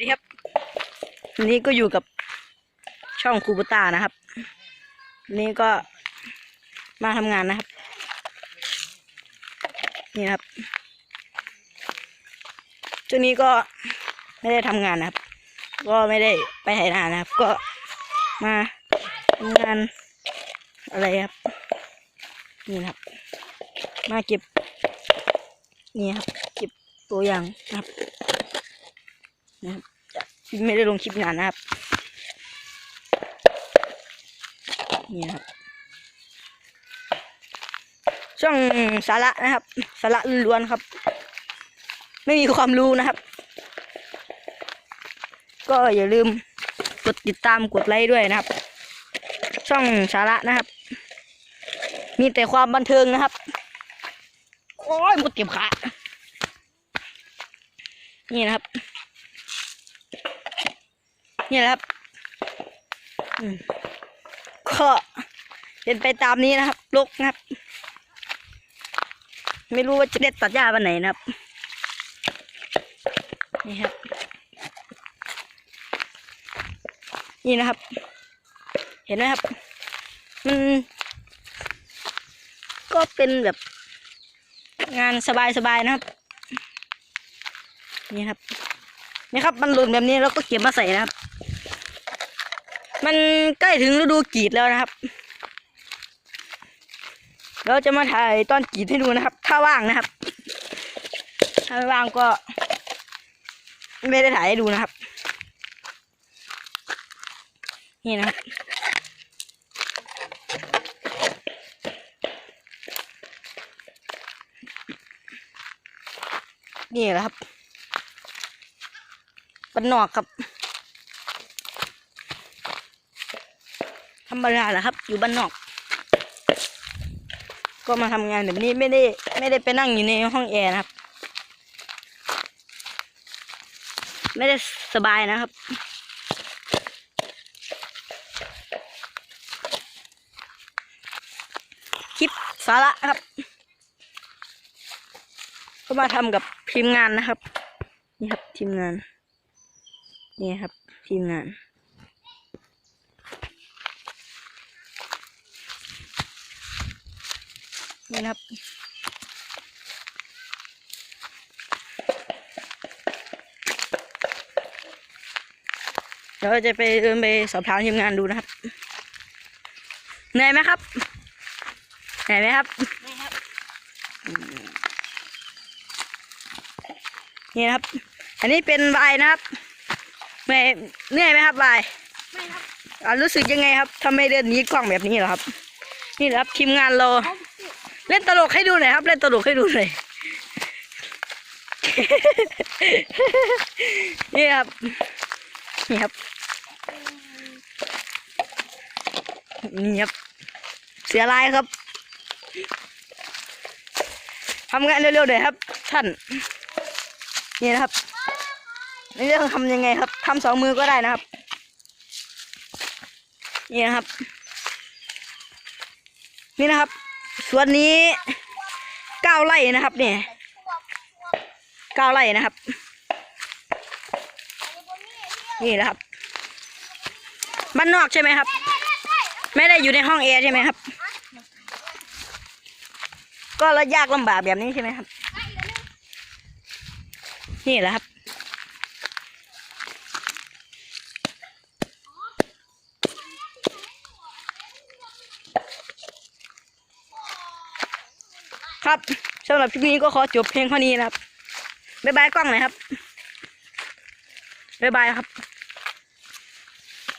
ดีครับนี้ก็อยู่กับช่องคูบูต้านะครับนนี้ก็มาทำงานนะครับ นี่ครับช่วงนี้ก็ไม่ได้ทำงานนะครับ ก็ไม่ได้ไปไหนนานะครับ ก็มาทำงานอะไรครับ นี่ครับ มาเก็บ นี่ครับ เก็บตัวอย่างครับนะครับ ไม่ได้ลงคลิปงานนะครับ นี่ครับ ช่องสาระนะครับ สาระล้วนครับ ไม่มีความรู้นะครับ ก็อย่าลืมกดติดตามกดไลค์ด้วยนะครับ ช่องสาระนะครับ มีแต่ความบันเทิงนะครับ โอ้ยมดเก็บขานี่นะครับ นี่แหละครับก็เป็นไปตามนี้นะครับลกนะครับ ไม่รู้ว่าจะเด็ดตัดหญ้าวันไหนนะครับ นี่ครับ นี่นะครับ เห็นไหมครับ มัน ก็เป็นแบบ งานสบายๆนะครับ นี่ครับนี่ครับ มันหล่นแบบนี้เราก็เก็บมาใส่นะครับ มันใกล้ถึงฤดูกรีดแล้วนะครับ เราจะมาถ่ายตอนกรีดให้ดูนะครับ ถ้าว่างนะครับ ถ้าไม่ว่างก็ ไม่ได้ถ่ายให้ดูนะครับ นี่นะครับนี่แหละครับ ปันนอกครับ ธรรมดาแหละครับ อยู่บ้านนอก ก็มาทำงานแบบนี้ไม่ได้ไม่ได้ไปนั่งอยู่ในห้องแอร์นะครับ ไม่ได้สบายนะครับคลิปสาระนะครับ ก็มาทำกับทีมงานนะครับ นี่ครับทีมงาน นี่ครับทีมงาน นี่นะครับ เดี๋ยวเราจะไปเดินไปสอบถามทีมงานดูนะครับเหนื่อยไหมครับเหนื่อยไหมครับนี่นะครับ อันนี้เป็นวายนะครับเหนื่อยเหนื่อยไหมครับวายไม่ครับอ่ารู้สึกยังไงครับทำไมเดินหนีกล้องแบบนี้เหรอครับ นี่แหละครับทีมงานเรา เล่นตลกให้ดูหน่อยครับ เล่นตลกให้ดูหน่อยนี่ครับ นี่ครับ นี่ครับ เสียลายครับ ทำงานเร็วๆหน่อยครับ ท่าน นี่นะครับนี่เรื่องทำยังไงครับทำสองมือก็ได้นะครับ นี่นะครับ นี่นะครับ ส่วนนี้เก้าไร่นะครับ เนี่ยเก้าไร่นะครับ นี่นะครับ บ้านนอกใช่ไหมครับ ไม่ได้อยู่ในห้องแอร์ใช่ไหมครับ ก็ระยากลำบากแบบนี้ใช่ไหมครับ นี่แหละครับ ครับสำหรับคลิปนี้ก็ขอจบเพลงเท่านี้นะครับบ๊ายบายกล้องหน่อยครับบ๊ายบายครับ